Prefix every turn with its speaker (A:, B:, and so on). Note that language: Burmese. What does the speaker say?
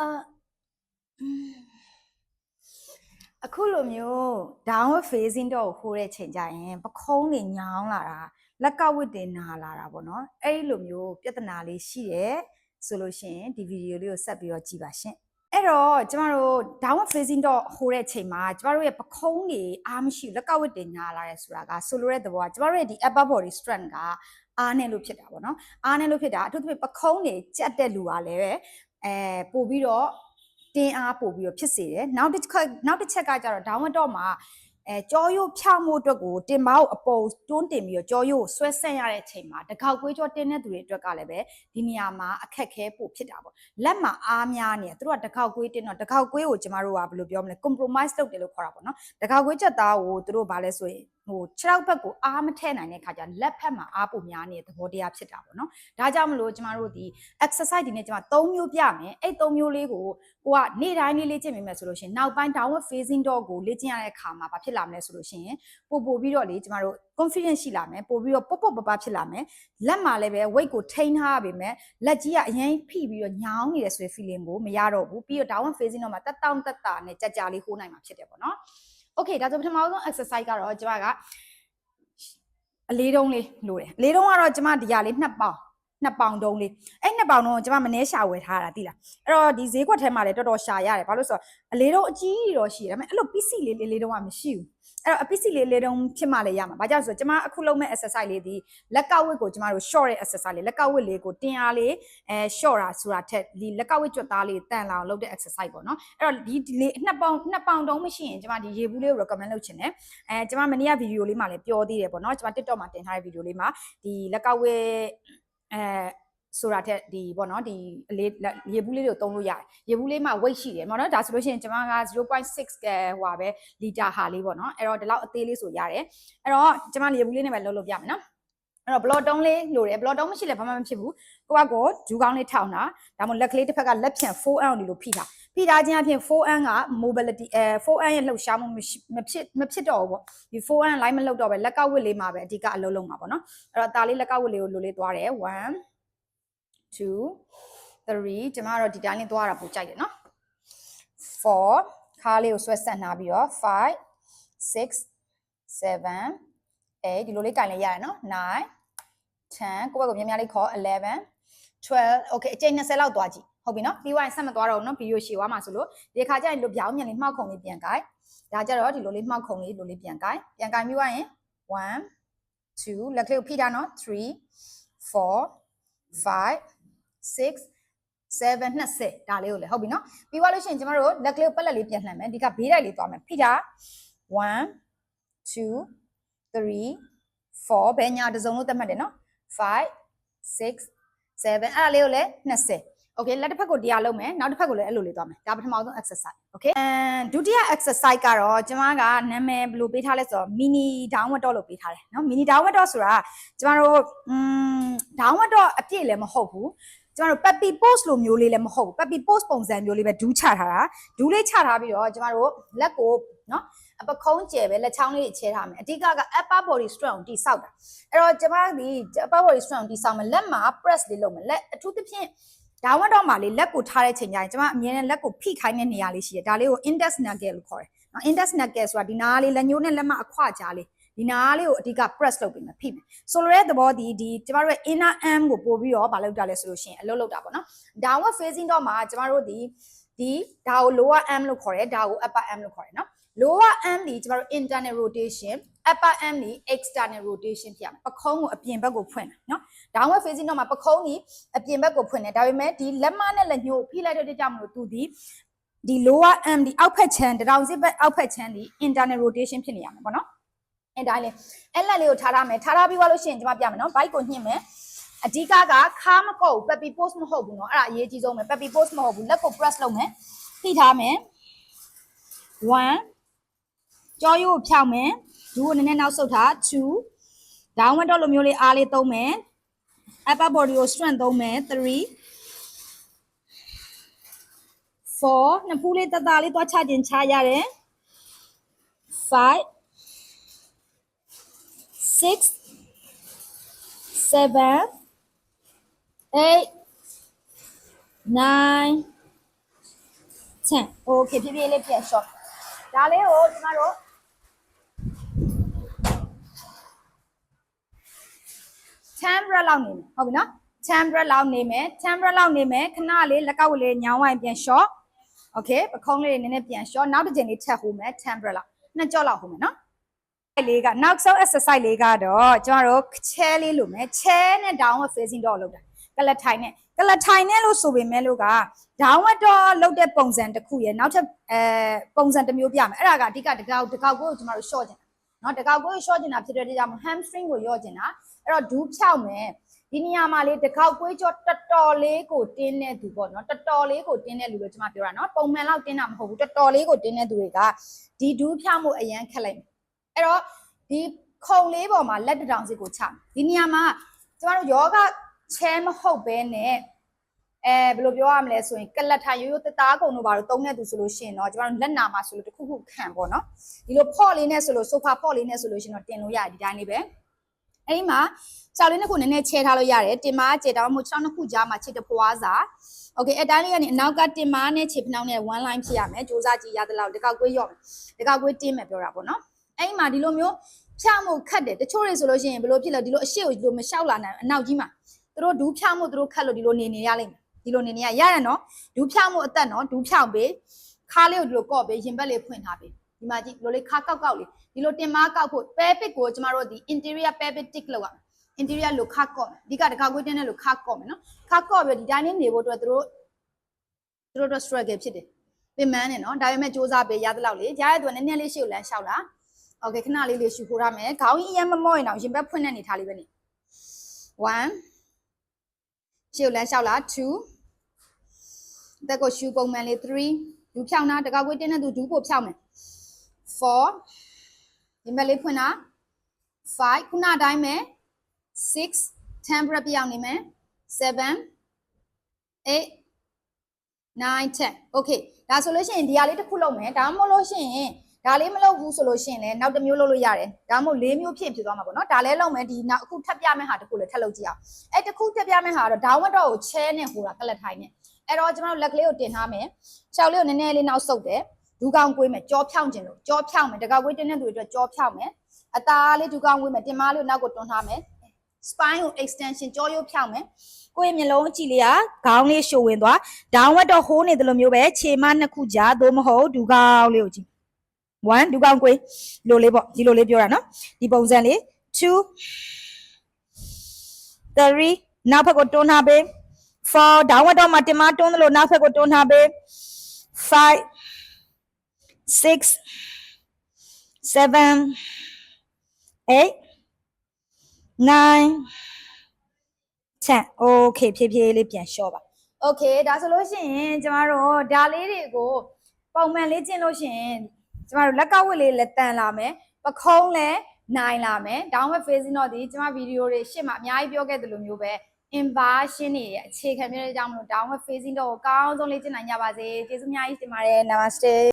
A: အာอืมအခုလိုမျိုး downward facing တော့ဟိုတဲ့ချိန်ကြရင်ပခုံးတွေညောင်းလာတာလက်ကဝတ်တွေနာလာတာပေါ့နော်အဲ့ဒီလိုမျိုးပြဿနာလေးရှိတယ်ဆိုလို့ရှိရင်ဒီဗီဒီယိုလေးကိုဆက်ပြီးတော့ကြည့်ပါရှင်အဲ့တော့ကျမတို့ downward facing တော့ဟိုတဲ့ချိန်မှာကျမတို့ရဲ့ပခုံးတွေအားမရှိဘူးလက်ကဝတ်တွေညာလာတယ်ဆိုတာကဆိုလိုတဲ့သဘောကကျမတို့ရဲ့ဒီ upper body strength ကအားနဲ့လို့ဖြစ်တာပေါ့နော်အားနဲ့လို့ဖြစ်တာအထူးသဖြင့်ပခုံးတွေကြက်တဲ့လူကလည်းပဲ အဲပို့ပြီးတော့တင်းအားပို့ပြီးတော့ဖြစ်စေတယ်နောက်တစ်ချက်နောက်တစ်ချက်ကကျတော့ downward တော့မှာအဲကြောရိုးဖြောင်းမှုအတွက်ကိုတင်မောက်အပေါ်တွန်းတင်ပြီးတော့ကြောရိုးကိုဆွဲဆက်ရတဲ့အချိန်မှာတကောက်ကွေးကြောတင်းတဲ့သူတွေအတွက်ကလည်းပဲဒီနေရာမှာအခက်ခဲပို့ဖြစ်တာပေါ့လက်မှာအားများနေတယ်သူတို့ကတကောက်ကွေးတင်းတော့တကောက်ကွေးကိုကျမတို့ကဘယ်လိုပြောမလဲ compromise လုပ်တယ်လို့ခေါ်တာပေါ့နော်တကောက်ကွေးချက်သားကိုသူတို့ဗာလဲဆိုရင် ဟိုခြေထောက်ဘက်ကိုအားမထည့်နိုင်တဲ့ခါကျလက်ဖက်မှာအားပိုများနေတဲ့သဘောတရားဖြစ်တာပေါ့နော်ဒါကြောင့်မလို့ကျမတို့ဒီ exercise ဒီနေ့ကျမ၃မျိုးပြမယ်အဲ့၃မျိုးလေးကိုကိုကနေ့တိုင်းလေးလေ့ကျင့်မိမယ်ဆိုလို့ရှိရင်နောက်ပိုင်း downward facing dog ကိုလေ့ကျင့်ရတဲ့အခါမှာဘာဖြစ်လာမလဲဆိုလို့ရှိရင်ပို့ပို့ပြီးတော့လေကျမတို့ confidence ရှိလာမယ်ပို့ပြီးတော့ပုတ်ပုတ်ပပဖြစ်လာမယ်လက်မှာလည်းပဲ weight ကိုထိန်းထားရပါမယ်လက်ကြီးကအရင်ဖိပြီးတော့ညောင်းနေတယ်ဆိုတဲ့ feeling ကိုမရတော့ဘူးပြီးတော့ downward facing တော့မှာတက်တောင့်တက်တာနဲ့ကြကြလေးဟိုးနိုင်မှာဖြစ်တယ်ပေါ့နော် okay ဒါဆိုပထမဆုံး exercise ကတော့ကျမကအလေးတုံးလေးလိုတယ်အလေးတုံးကတော့ကျမဒီရလေး2ပေါင် 2ပေါင်တုံးလေးအဲ့2ပေါင်တုံးကိုကျမမနှဲရှာဝယ်ထားတာတိလားအဲ့တော့ဒီဈေးကွက်ထဲမှာလည်းတော်တော်ရှာရတယ်ဘာလို့ဆိုတော့အလေးတုံးအကြီးကြီးတော့ရှိတယ်ဒါပေမဲ့အဲ့လိုပစ္စည်းလေးလေးလေးတုံးကမရှိဘူးအဲ့တော့အပစ္စည်းလေးလေးတုံးဖြစ်မှလည်းရမှာဘာကြောင့်လဲဆိုတော့ကျမအခုလုပ်မဲ့ exercise လေးဒီလက်ကဝတ်ကိုကျမတို့ short တဲ့ exercise လေးလက်ကဝတ်လေးကိုတင်အားလေးအဲ short တာဆိုတာထက်ဒီလက်ကဝတ်ကြွက်သားလေးတန်လာအောင်လုပ်တဲ့ exercise ပေါ့နော်အဲ့တော့ဒီဒီလေးနှစ်ပေါင်နှစ်ပေါင်တုံးမရှိရင်ကျမဒီရေဘူးလေးကို recommend လုပ်ချင်တယ်အဲကျမမနေ့ကဗီဒီယိုလေးမှာလည်းပြောသေးတယ်ပေါ့နော်ကျမ TikTok မှာတင်ထားတဲ့ဗီဒီယိုလေးမှာဒီလက်ကဝတ် အဲဆိုတာထက်ဒီပေါ့နော်ဒီအလေးရေဘူးလေးတွေကိုတုံးလို့ရတယ်ရေဘူးလေးမှာ weight ရှိတယ်ပေါ့နော်ဒါဆိုလို့ရှိရင်ကျွန်မက0.6ကဟိုပါပဲလီတာဟာလေးပေါ့နော်အဲ့တော့ဒီလောက်အသေးလေးဆိုရတယ်အဲ့တော့ကျွန်မရေဘူးလေးနဲ့ပဲလုပ်လို့ပြမယ်နော် အဲ့တော့ block တုံးလေးလိုတယ် block တုံးမရှိလဲဘာမှမဖြစ်ဘူးကိုကကိုဒူးကောင်းလေးထောင်တာဒါမှမဟုတ်လက်ကလေးတစ်ဖက်ကလက်ဖြန့် 4M ဒီလိုဖိတာဖိထားခြင်းအပြင် 4M က mobility အဲ 4M ရဲ့လှုပ်ရှားမှုမဖြစ်မဖြစ်တော့ဘူးပေါ့ဒီ 4M line မလှုပ်တော့ပဲလက်ကဝစ်လေးမှာပဲအဓိကအလုပ်လုပ်မှာပေါ့နော်အဲ့တော့ဒါလေးလက်ကဝစ်လေးကိုလိုလေးသွားတယ်1 2 3ကျမတို့ဒီတိုင်းလေးသွားတာပိုကြိုက်တယ်နော်4ခါလေးကိုဆွဲဆက်နှားပြီးတော့5 6 7 8ဒီလိုလေးကင်လေးရတယ်နော်9 10ကိုယ့်ဘက်ကများများလေးခေါ်11 12 okay အချိန်20လောက်သွားကြည့်ဟုတ်ပြီနော်ပြီးသွားရင်ဆက်မသွားတော့ဘူးနော်ဗီဒီယိုရှည်သွားမှာဆိုလို့ဒီခါကျရင်လိုပြောင်းမြန်လေးမှောက်ခုံလေးပြန်ကိုင်ဒါကြတော့ဒီလိုလေးမှောက်ခုံလေးလိုလေးပြန်ကိုင်ပြန်ကိုင်ပြီးသွားရင်1 2လက်ကလေးကိုဖိထားနော်3 4 5 6 7 20ဒါလေးကိုလေဟုတ်ပြီနော်ပြီးသွားလို့ရှိရင်ကျမတို့လက်ကလေးကိုပက်လက်လေးပြန်လှန်မယ်ဒီကဘေးတိုက်လေးသွားမယ်ဖိတာ1 2 3 4ဘယ်ညာတစ်စုံလို့သတ်မှတ်တယ်နော်5 6 7အဲ့ဒါလေးကိုလည်း20 okay လက်တစ်ဖက်ကိုတရားလုပ်မယ်နောက်တစ်ဖက်ကိုလည်းအဲ့လိုလေးသွားမယ်ဒါပထမဆုံး exercise okay အမ်ဒုတိယ exercise ကတော့ကျမကနာမည်ဘယ်လိုပေးထားလဲဆိုတော့ mini downward dog လို့ပေးထားတယ်နော် mini downward dog ဆိုတာကျမတို့อืม downward dog အပြည့်လည်းမဟုတ်ဘူးကျမတို့ peppy pose လိုမျိုးလေးလည်းမဟုတ်ဘူး peppy pose ပုံစံမျိုးလေးပဲဒူးချထားတာဒူးလေးချထားပြီးတော့ကျမတို့လက်ကိုနော် အပခုံးကျဲပဲလက်ချောင်းလေးချဲထားမယ်အဓိကက upper body strength ကိုတိဆောက်တာအဲ့တော့ကျမဒီ upper body strength ကိုတိဆောက်မယ်လက်မှာ press လေးလုပ်မယ်လက်အထူးသဖြင့်ဒါဝတ်တော့မှလေလက်ကိုထားတဲ့ချိန်ကျရင်ကျမအမြဲတမ်းလက်ကိုဖိခိုင်းတဲ့နေရာလေးရှိတယ်ဒါလေးကို index knuckle လို့ခေါ်တယ်နော် index knuckle ဆိုတာဒီနားလေးလက်ညှိုးနဲ့လက်မအခွကြားလေးဒီနားလေးကိုအဓိက press လုပ်ပြီးမှဖိမယ်ဆိုလိုတဲ့သဘောဒီဒီကျမတို့ရဲ့ inner arm ကိုပို့ပြီးတော့မလုပ်တာလဲဆိုလို့ရှိရင်အလုပ်လုပ်တာပေါ့နော် downward facing တော့မှာကျမတို့ဒီဒီဒါကို lower arm လို့ခေါ်တယ်ဒါကို upper arm လို့ခေါ်တယ်နော် lower arm ဒီကျမတို့ internal rotation upper arm ဒီ external rotation ဖြစ်ရမယ်ပခုံးကိုအပြင်ဘက်ကိုဖွင့်တာနော် downward facing တော့မှာပခုံးဒီအပြင်ဘက်ကိုဖွင့်တယ်ဒါပေမဲ့ဒီလက်မနဲ့လက်ညှိုးဖိလိုက်တဲ့ကြောင့်မလို့သူဒီဒီ lower arm ဒီအောက်ဖက်ချမ်းတတောင်စစ်ဘက်အောက်ဖက်ချမ်းဒီ internal rotation ဖြစ်နေရမှာပေါ့နော်အဲဒါလေးအဲ့လက်လေးကိုထားထားမယ်ထားထားပြီးသွားလို့ရှိရင်ကျွန်မပြမယ်နော် bike ကိုညှင့်မယ်အဓိကကခါမကောက်ဘူး peppy pose မဟုတ်ဘူးเนาะအဲ့ဒါအရေးကြီးဆုံးပဲ peppy pose မဟုတ်ဘူးလက်ကို press လုပ်မယ်ဖိထားမယ်1 ကြောရိုးကိုဖြောင်းမယ်ဒူးကိုနည်းနည်းနောက်ဆုတ်ထား2 downward dog လိုမျိုးလေးအားလေးသုံးမယ် upper body ကို strength သုံးမယ်3 4နှစ်ဖူးလေးတတလေးသွားချခြင်းချရတယ်5 6 7 8 9 10 okay ဖြည်းဖြည်းလေးပြန် short ဒါလေးကိုကျမတို့ 10 breath လောက်နေမယ်ဟုတ်ပြီနော်10 breath လောက်နေမယ်10 breath လောက်နေမယ်ခဏလေးလက်ကောက်လေးညောင်းဝိုင်းပြန် short okay ပခုံးလေးနည်းနည်းပြန် short နောက်တစ်ချိန်လေးထပ်ဟိုမယ်10 breath လောက်နှစ်ကြော့လောက်ဟိုမယ်နော်အဲ့လေးကနောက်ဆုံး exercise လေးကတော့ကျမတို့ချဲလေးလိုမယ်ချဲနဲ့ downward facing dog လုပ်တာကလထိုင်နဲ့ကလထိုင်နဲ့လို့ဆိုပေမဲ့လို့က downward dog လုပ်တဲ့ပုံစံတစ်ခုရယ်နောက်ထပ်အဲပုံစံတစ်မျိုးပြမယ်အဲ့ဒါကအဓိကတကောက်တကောက်ကိုကျမတို့ short ကျင်တာ เนาะတကောက်ကို short ကျင်တာဖြစ်တဲ့အတွက်ကြောင့် hamstring ကိုရော့ကျင်တာအဲ့တော့ဒူးဖြောက်မယ်ဒီနေရာမှာလေတကောက်ကွေးကြောတော်တော်လေးကိုတင်းတဲ့သူပေါ့နော်တော်တော်လေးကိုတင်းတဲ့လူလို့ကျွန်မပြောတာနော်ပုံမှန်လောက်တင်းတာမဟုတ်ဘူးတော်တော်လေးကိုတင်းတဲ့သူတွေကဒီဒူးဖြောက်မှုအရန်ခက်လိုက်မယ်အဲ့တော့ဒီခုံလေးပေါ်မှာလက်တစ်တောင်စီကိုချဒီနေရာမှာကျမတို့ယောဂချဲမဟုတ်ဘဲနဲ့ အဲဘယ်လိုပြောရမလဲဆိုရင်ကလတ်ထိုင်ရိုးရိုးတသားကုံတို့ဘာလို့တုံးတဲ့သူဆိုလို့ရှိရင်တော့ကျမတို့လက်နာမှာဆိုလို့တစ်ခုခုခံပေါ့နော်ဒီလိုဖော့လေးနဲ့ဆိုလို့ဆိုဖာဖော့လေးနဲ့ဆိုလို့ရှိရင်တော့တင်လို့ရတယ်ဒီတိုင်းလေးပဲအဲ့ဒီမှာကြောက်လေးနှစ်ခုနည်းနည်းချဲထားလို့ရတယ်တင်မာကျေတောင်းမို့6နှစ်ခုကြားမှာချစ်တဖွားစာโอเคအတိုင်းလေးကနေအနောက်ကတင်မာနဲ့ချစ်ဖနှောင်းနဲ့ one line ဖြစ်ရမယ်စူးစမ်းကြည့်ရသလောက်တကောက်ကွေးရော့မယ်တကောက်ကွေးတင်းမယ်ပြောတာပေါ့နော်အဲ့ဒီမှာဒီလိုမျိုးဖြောက်မှုခတ်တယ်တချို့တွေဆိုလို့ရှိရင်ဘယ်လိုဖြစ်လဲဒီလိုအရှိကိုဒီလိုမလျှောက်လာနိုင်အနောက်ကြီးမှာသူတို့ဒူးဖြောက်မှုသူတို့ခတ်လို့ဒီလိုနေနေရလိမ့်မယ် ဒီလိုနေနေရရရနော်ဒူးဖြောက်မှုအသက်နော်ဒူးဖြောက်ပေးခါလေးကိုဒီလိုကော့ပေးရင်ဘက်လေးဖွင့်ထားပေးဒီမှာကြည့်ဒီလိုလေးခါကောက်ကောက်လေးဒီလိုတင်မာကောက်ဖို့ pair pit ကိုကျမတို့ဒီ interior pair pit tick လောက်ရမယ် interior လို့ခါကော့မယ်အဓိကတခါကွေးတင်းတဲ့လို့ခါကော့မယ်နော်ခါကော့ပြီးဒီတိုင်းလေးနေဖို့အတွက်သူတို့သူတို့တော့ struggle ဖြစ်တယ်ပင်မန်းနေနော်ဒါပေမဲ့စူးစမ်းပေးရသလောက်လေကြားရတဲ့သူကနည်းနည်းလေးရှေ့ကိုလမ်းလျှောက်လာโอเคခဏလေးလေးရှူခိုးရမယ်ခေါင်းကြီးအရင်မမော့ရင်တော့ရင်ဘက်ဖွင့်တဲ့အနေထားလေးပဲနေ1 ရှေ့ကိုလမ်းလျှောက်လာ2တက်ကိုရှူပုံမှန်လေး3ဒူးဖြောင်းတာတကောက်ကွေးတင်းတဲ့သူဒူးကိုဖြောင်းမယ်4ရင်ဘက်လေးဖွင့်တာ5ခုနအတိုင်းပဲ6 10 breath ပြောင်းနေမယ်7 8 9 10 okay ဒါဆိုလို့ရှိရင်ဒီဟာလေးတစ်ခုလုပ်မယ်ဒါမှမဟုတ်လို့ရှိရင် ဒါလေးမလုပ်ဘူးဆိုလို့ရှိရင်လည်းနောက်တစ်မျိုးလုပ်လို့ရတယ်ဒါမှမဟုတ်၄မျိုးဖြစ်ဖြစ်သွားမှာပေါ့နော်ဒါလည်းလုပ်မယ်ဒီနောက်အခုထပ်ပြမယ့်ဟာတစ်ခုလည်းထပ်လုပ်ကြည့်အောင်အဲ့တစ်ခုထပ်ပြမယ့်ဟာကတော့ downward dog ကို chair နဲ့ဟိုတာကလတ်ထိုင်နဲ့အဲ့တော့ကျွန်တော်တို့လက်ကလေးကိုတင်ထားမယ်ရှောက်လေးကိုနည်းနည်းလေးနောက်ဆုပ်တယ်ဒူးကောင်းကွေးမယ်ကြောဖြောင်းခြင်းလို့ကြောဖြောင်းမယ်တကောက်ကွေးတင်းတဲ့သူတွေအတွက်ကြောဖြောင်းမယ်အသားလေးဒူးကောင်းကွေးမယ်တင်မားလေးကိုနောက်ကိုတွန်းထားမယ် spine ကို extension ကြောရိုးဖြောင်းမယ်ကိုယ့်ရဲ့မျက်လုံးအကြည့်လေးကခေါင်းလေးရှို့ဝင်သွား downward dog ဟိုးနေတယ်လို့မျိုးပဲခြေမနှစ်ခုကြားသို့မဟုတ်ဒူကောင်းလေးကိုကြည့် 1ဒူကောင်းကွေးလိုလေးပေါ့ဒီလိုလေးပြောတာနော်ဒီပုံစံလေး2 3နောက်ဘက်ကိုတွန်းထားပေး4 downward dog မှာတင်မတွန်းသလိုနောက်ဘက်ကိုတွန်းထားပေး5 6 7 8 9 10 okay ဖြည်းဖြည်းလေးပြန်လျှော့ပါ okay ဒါဆိုလို့ရှိရင်ကျမတို့ဒါလေးတွေကိုပုံမှန်လေးကျင့်လို့ရှိရင် ကျမတို့လက်ကဝတ်လေးလက်တန်လာမယ်ပခုံးလည်းနိုင်လာမယ် downward facing တော့ဒီကျမဗီဒီယိုတွေရှေ့မှာအများကြီးပြောခဲ့သလိုမျိုးပဲ inversion တွေရဲ့အခြေခံမျိုးတွေကြောင့်မလို့ downward facing တော့ကိုကောင်းဆုံးလေ့ကျင့်နိုင်ကြပါစေကျေးဇူးအများကြီးတင်ပါတယ် namaste